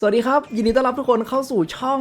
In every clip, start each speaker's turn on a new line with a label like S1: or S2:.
S1: สวัสดีครับ ยินดีต้อนรับทุกคนเข้าสู่ช่อง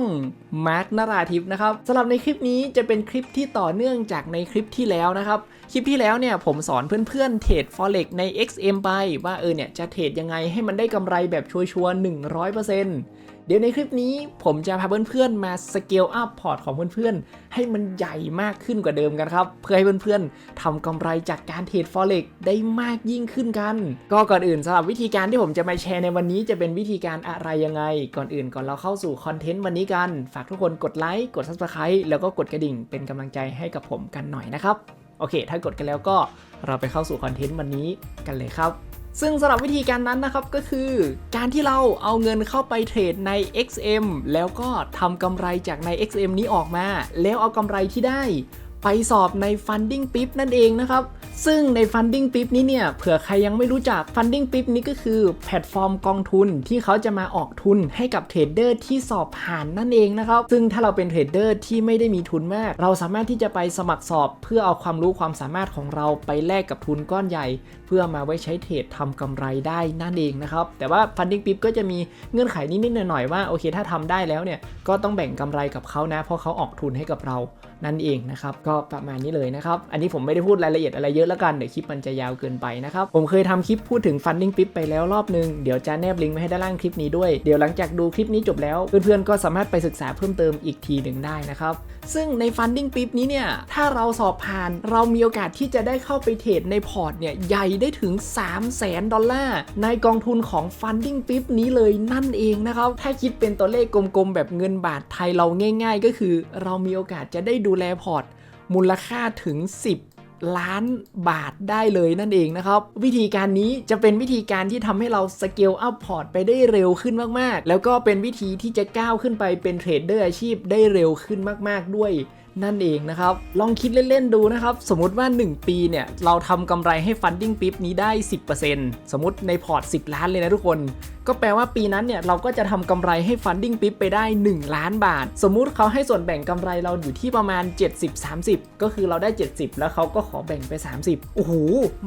S1: Mark นาราทิพนะครับสำหรับในคลิปนี้จะเป็นคลิปที่ต่อเนื่องจากในคลิปที่แล้วนะครับ คลิปที่แล้วเนี่ยผมสอนเพื่อนๆเทรด forex ใน XM ไปว่าเออเนี่ยจะเทรดยังไงให้มันได้กำไรแบบชัวร์ๆ100%เเดี๋ยวในคลิปนี้ผมจะพาเพื่อนๆมาสเกลอัพพอร์ตของเพื่อนๆ ให้มันใหญ่มากขึ้นกว่าเดิมกันครับ เพื่อให้เพื่อนๆทำกำไรจากการเทรด forex ได้มากยิ่งขึ้นกัน ก็ก่อนอื่นสำหรับวิธีการที่ผมจะมาแชร์ในวันนี้จะเป็นวิธีการอะไรยังไง ก่อนอื่นก่อนเราเข้าสู่คอนเทนต์วันนี้กัน ฝากทุกคนกดไลค์กด subscribe แล้วก็กดกระดิ่งเป็นกำลังใจให้กับผมกันหน่อยนะครับโอเค ถ้ากดกันแล้วก็เราไปเข้าสู่คอนเทนต์วันนี้กันเลยครับ ซึ่งสำหรับวิธีการนั้นนะครับก็คือ การที่เราเอาเงินเข้าไปเทรดใน XM แล้วก็ทำกำไรจากใน XM นี้ออกมา แล้วเอากำไรที่ได้ ไปสอบใน Funding Pip นั่นเองนะครับ ซึ่งใน Funding Pip นี้เนี่ยเผื่อใครยังไม่รู้จัก Funding Pip นี้ก็คือแพลตฟอร์มกองทุนที่เขาจะมาออกทุนให้กับเทรดเดอร์ที่สอบผ่านนั่นเองนะครับ ซึ่งถ้าเราเป็นเทรดเดอร์ที่ไม่ได้มีทุนมาก เราสามารถที่จะไปสมัครสอบเพื่อเอาความรู้ความสามารถของเราไปแลกกับทุนก้อนใหญ่ เพื่อมาไว้ใช้เทรดทำกำไรได้นั่นเองนะครับ แต่ว่า Funding Pip ก็จะมีเงื่อนไขนิดๆหน่อยๆว่าโอเคถ้าทำได้แล้วเนี่ยก็ต้องแบ่งกำไรกับเขานะ เพราะเขาออกทุนให้กับเรานั่นเองนะครับก็ประมาณนี้เลยนะครับ อันนี้ผมไม่ได้พูดรายละเอียดอะไรเยอะแล้วกัน เดี๋ยวคลิปมันจะยาวเกินไปนะครับ ผมเคยทำคลิปพูดถึง Funding Pip ไปแล้วรอบนึง เดี๋ยวจะแนบลิงก์ไว้ให้ด้านล่างคลิปนี้ด้วย เดี๋ยวหลังจากดูคลิปนี้จบแล้ว เพื่อนๆก็สามารถไปศึกษาเพิ่มเติมอีกทีหนึ่งได้นะครับ ซึ่งใน Funding Pip นี้เนี่ย ถ้าเราสอบผ่านเรามีโอกาสที่จะได้เข้าไปเทรดในพอร์ตเนี่ยใหญ่ได้ถึง 3 0 0แสนดอลลาร์ในกองทุนของ Funding Pip นี้เลยนั่นเองนะครับถ้าคิดเป็นตัวเลขกลมๆแบบเงินบาทไทยเราง่าย ๆ ก็คือ เรามีโอกาสจะได้ดูแลพอร์ต มูลค่าถึง 10ล้านบาทได้เลยนั่นเองนะครับ วิธีการนี้จะเป็นวิธีการที่ทำให้เราสเกลอัพพอร์ตไปได้เร็วขึ้นมากๆ แล้วก็เป็นวิธีที่จะก้าวขึ้นไปเป็นเทรดเดอร์อาชีพได้เร็วขึ้นมาก ๆ ด้วย นั่นเองนะครับ ลองคิดเล่นๆดูนะครับ สมมติว่า 1 ปีเนี่ย เราทำกำไรให้ Funding Pip นี้ได้ 10%สมมติในพอร์ต 10 ล้านเลยนะทุกคน ก็แปลว่าปีนั้นเนี่ย เราก็จะทำกำไรให้ Funding Pip ไปได้ 1 ล้านบาท สมมุติเขาให้ส่วนแบ่งกำไรเราอยู่ที่ประมาณ 70-30 ก็คือเราได้ 70 แล้วเขาก็ขอแบ่งไป 30 โอ้โห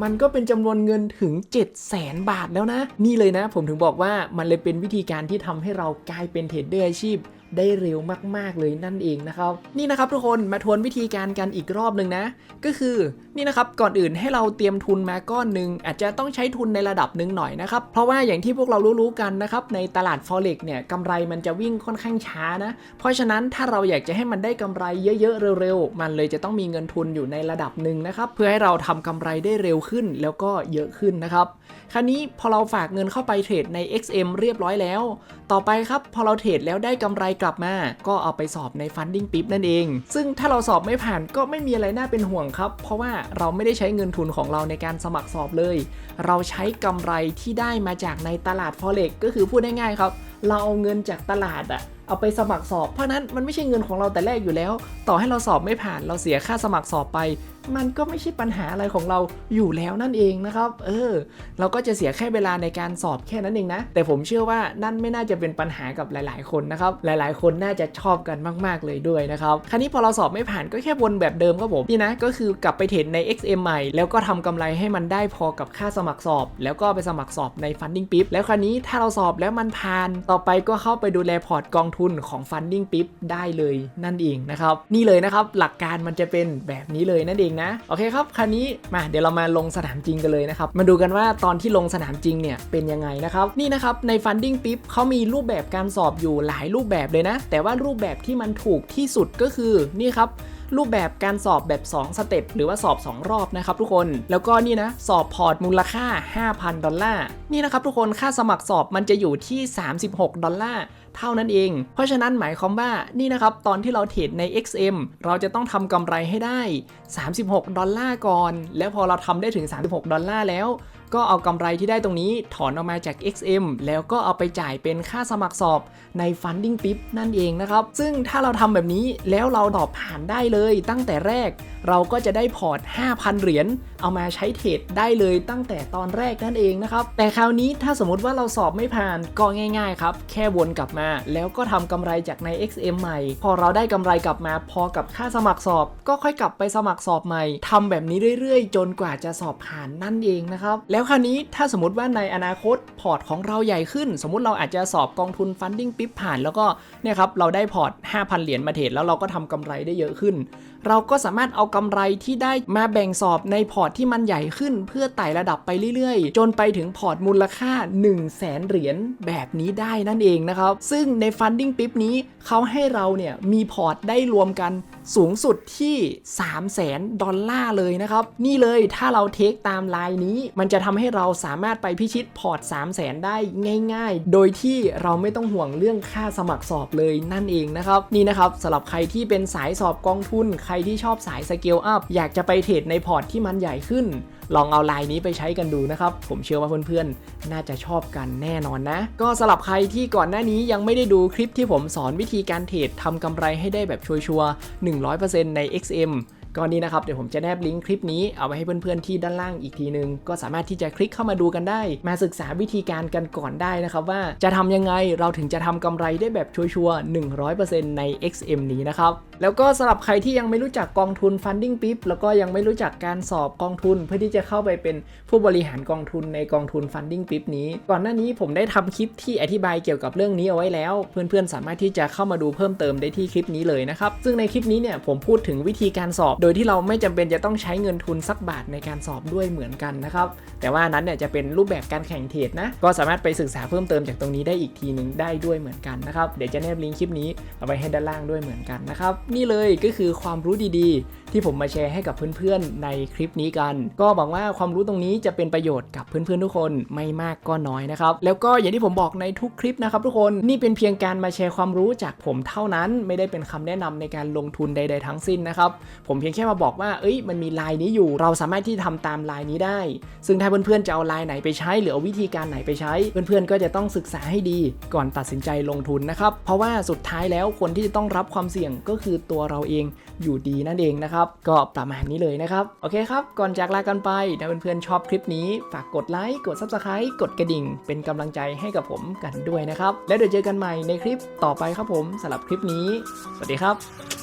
S1: มันก็เป็นจำนวนเงินถึง 7 0 0 0 0 บาทแล้วนะ นี่เลยนะ ผมถึงบอกว่ามันเลยเป็นวิธีการที่ทำให้เรากลายเป็นเทรดเดอร์อาชีพ ได้เร็วมาก ๆ เลยนั่นเองนะครับ นี่นะครับทุกคนมาทวนวิธีการกันอีกรอบหนึ่งนะ ก็คือนี่นะครับก่อนอื่นให้เราเตรียมทุนมาก้อนหนึ่งอาจจะต้องใช้ทุนในระดับหนึ่งหน่อยนะครับ เพราะว่าอย่างที่พวกเรารู้ๆกันนะครับในตลาด forex เนี่ยกำไรมันจะวิ่งค่อนข้างช้านะ เพราะฉะนั้นถ้าเราอยากจะให้มันได้กำไรเยอะๆเร็วๆมันเลยจะต้องมีเงินทุนอยู่ในระดับหนึ่งนะครับเพื่อให้เราทำกำไรได้เร็วขึ้นแล้วก็เยอะขึ้นนะครับคราวนี้พอเราฝากเงินเข้าไปเทรดใน XM เรียบร้อยแล้ว ต่อไปครับพอเราเทรดแล้วได้กำไรกลับมา ก็เอาไปสอบใน Funding Pip นั่นเอง ซึ่งถ้าเราสอบไม่ผ่านก็ไม่มีอะไรน่าเป็นห่วงครับ เพราะว่าเราไม่ได้ใช้เงินทุนของเราในการสมัครสอบเลย เราใช้กำไรที่ได้มาจากในตลาด Forex ก็คือพูดง่ายๆครับ เราเอาเงินจากตลาดอะ เอาไปสมัครสอบ เพราะนั้นมันไม่ใช่เงินของเราแต่แรกอยู่แล้ว ต่อให้เราสอบไม่ผ่านเราเสียค่าสมัครสอบไป มันก็ไม่ใช่ปัญหาอะไรของเราอยู่แล้วนั่นเองนะครับ เออ เราก็จะเสียแค่เวลาในการสอบแค่นั้นเองนะ แต่ผมเชื่อว่านั่นไม่น่าจะเป็นปัญหากับหลาย ๆ คนนะครับ หลายๆ คนน่าจะชอบกันมาก ๆ เลยด้วยนะครับ คราวนี้พอเราสอบไม่ผ่านก็แค่วนแบบเดิมครับผมนี่นะ ก็คือกลับไปเทรดใน XM ใหม่ แล้วก็ทำกำไรให้มันได้พอกับค่าสมัครสอบ แล้วก็ไปสมัครสอบใน Funding Pip แล้วคราวนี้ถ้าเราสอบแล้วมันผ่าน ต่อไปก็เข้าไปดูแลพอร์ตกองทุนของ Funding Pip ได้เลยนั่นเองนะครับ นี่เลยนะครับหลักการมันจะเป็นแบบนี้เลยนั่นเองนะ โอเคครับคราวนี้มาเดี๋ยวเรามาลงสนามจริงกันเลยนะครับ มาดูกันว่าตอนที่ลงสนามจริงเนี่ยเป็นยังไงนะครับ นี่นะครับใน Funding Pip เขามีรูปแบบการสอบอยู่หลายรูปแบบเลยนะ แต่ว่ารูปแบบที่มันถูกที่สุดก็คือนี่ครับรูปแบบการสอบแบบ 2 สเต็ปหรือว่าสอบ 2 รอบนะครับทุกคน แล้วก็นี่นะ สอบพอร์ตมูลค่า 5,000 ดอลลาร์ นี่นะครับทุกคนค่าสมัครสอบมันจะอยู่ที่ 36 ดอลลาร์ เท่านั้นเอง เพราะฉะนั้นหมายความว่านี่นะครับ ตอนที่เราเทรดใน XM เราจะต้องทำกำไรให้ได้ 36 ดอลลาร์ก่อน แล้วพอเราทำได้ถึง 36 ดอลลาร์แล้ว ก็เอากำไรที่ได้ตรงนี้ถอนออกมาจาก XM แล้วก็เอาไปจ่ายเป็นค่าสมัครสอบใน Funding Pip นั่นเองนะครับ ซึ่งถ้าเราทำแบบนี้แล้วเราตอบผ่านได้เลยตั้งแต่แรก เราก็จะได้พอร์ต 5,000 เหรียญเอามาใช้เทรดได้เลยตั้งแต่ตอนแรกนั่นเองนะครับ แต่คราวนี้ถ้าสมมติว่าเราสอบไม่ผ่านก็ง่ายๆครับ แค่วนกลับมา แล้วก็ทำกำไรจากใน XM ใหม่ พอเราได้กำไรกลับมาพอกับค่าสมัครสอบ ก็ค่อยกลับไปสมัครสอบใหม่ทำแบบนี้เรื่อยๆ จนกว่าจะสอบผ่านนั่นเองนะครับแล้วแล้วคราวนี้ถ้าสมมติว่าในอนาคตพอร์ตของเราใหญ่ขึ้น สมมติเราอาจจะสอบกองทุน funding ปิ๊บผ่าน แล้วก็เนี่ยครับเราได้พอร์ต 5,000 เหรียญมาเทรดแล้วเราก็ทำกำไรได้เยอะขึ้น เราก็สามารถเอากำไรที่ได้มาแบ่งสอบในพอร์ตที่มันใหญ่ขึ้น เพื่อไต่ระดับไปเรื่อยๆ จนไปถึงพอร์ตมูลค่า 1 0 0 0 0แสนเหรียญแบบนี้ได้นั่นเองนะครับซึ่งใน funding ปิ๊บนี้เขาให้เราเนี่ยมีพอร์ตได้รวมกันสูงสุดที่ 3 0 0แสนดอลลาร์เลยนะครับนี่เลยถ้าเราเทคตามลายนี้มันจะททำให้เราสามารถไปพิชิตพอร์ต 3 0 0แสนได้ง่าย ๆ โดยที่เราไม่ต้องห่วงเรื่องค่าสมัครสอบเลยนั่นเองนะครับนี่นะครับสำหรับใครที่เป็นสายสอบกองทุน ใครที่ชอบสายสเกลอัพอยากจะไปเทรดในพอร์ตที่มันใหญ่ขึ้น ลองเอาลายนี้ไปใช้กันดูนะครับ ผมเชื่อว่าเพื่อนๆ น่าจะชอบกันแน่นอนนะ ก็สำหรับใครที่ก่อนหน้านี้ยังไม่ได้ดูคลิปที่ผมสอนวิธีการเทรดทำกำไรให้ได้แบบชัวร์ๆ100%ใน XM ก็นี้นะครับเดี๋ยวผมจะแนบลิงก์คลิปนี้เอาไว้ให้เพื่อนๆที่ด้านล่างอีกทีนึง ก็สามารถที่จะคลิกเข้ามาดูกันได้ มาศึกษาวิธีการกันก่อนได้นะครับว่าจะทำยังไงเราถึงจะทำกำไรได้แบบชัวร์ๆ100%ใน XM นี้นะครับแล้วก็สำหรับใครที่ยังไม่รู้จักกองทุน Funding p i p แล้วก็ยังไม่รู้จักการสอบกองทุน เพื่อที่จะเข้าไปเป็นผู้บริหารกองทุนในกองทุน Funding p i p นี้ ก่อนหน้านี้ผมได้ทำคลิปที่อธิบายเกี่ยวกับเรื่องนี้เอาไว้แล้ว เพื่อนๆสามารถที่จะเข้ามาดูเพิ่มเติมได้ที่คลิปนี้เลยนะครับซึ่งในคลิปนี้เนี่ยผมพูดถึงวิธีการสอบโดยที่เราไม่จำเป็นจะต้องใช้เงินทุนสักบาทในการสอบด้วยเหมือนกันนะครับ แต่ว่านั้นเนี่ยจะเป็นรูปแบบการแข่งเทรดนะ ก็สามารถไปศึกษาเพิ่มเติมจากตรงนี้ได้อีกทีหนึ่งได้ด้วยเหมือนกันนะครับ เดี๋ยวจะแนบลิงก์คลิปนี้เอาไว้ให้ด้านล่างด้วยเหมือนกันนะครับ นี่เลยก็คือความรู้ดีๆ ที่ผมมาแชร์ให้กับเพื่อนๆในคลิปนี้กัน ก็หวังว่าความรู้ตรงนี้จะเป็นประโยชน์กับเพื่อนๆทุกคนไม่มากก็น้อยนะครับ แล้วก็อย่างที่ผมบอกในทุกคลิปนะครับทุกคนนี่เป็นเพียงการมาแชร์ความรู้จากผมเท่านั้น ไม่ได้เป็นคำแนะนำในการลงทุนใด ๆ ทั้งสิ้นนะครับผมเพียงแค่มาบอกว่า เอ้ย มันมีลายนี้อยู่ เราสามารถที่ทำตามลายนี้ได้ ซึ่งถ้าเพื่อนๆจะเอาลายไหนไปใช้ หรือเอาวิธีการไหนไปใช้ เพื่อนๆก็จะต้องศึกษาให้ดี ก่อนตัดสินใจลงทุนนะครับ เพราะว่าสุดท้ายแล้วคนที่จะต้องรับความเสี่ยงก็คือตัวเราเองอยู่ดีนั่นเองนะครับ ก็ประมาณนี้เลยนะครับ โอเคครับ ก่อนจากลากันไปถ้าเพื่อนๆชอบคลิปนี้ ฝากกดไลค์ กด Subscribe กดกระดิ่ง เป็นกำลังใจให้กับผมกันด้วยนะครับ แล้วเดี๋ยวเจอกันใหม่ในคลิปต่อไปครับผมสำหรับคลิปนี้ สวัสดีครับ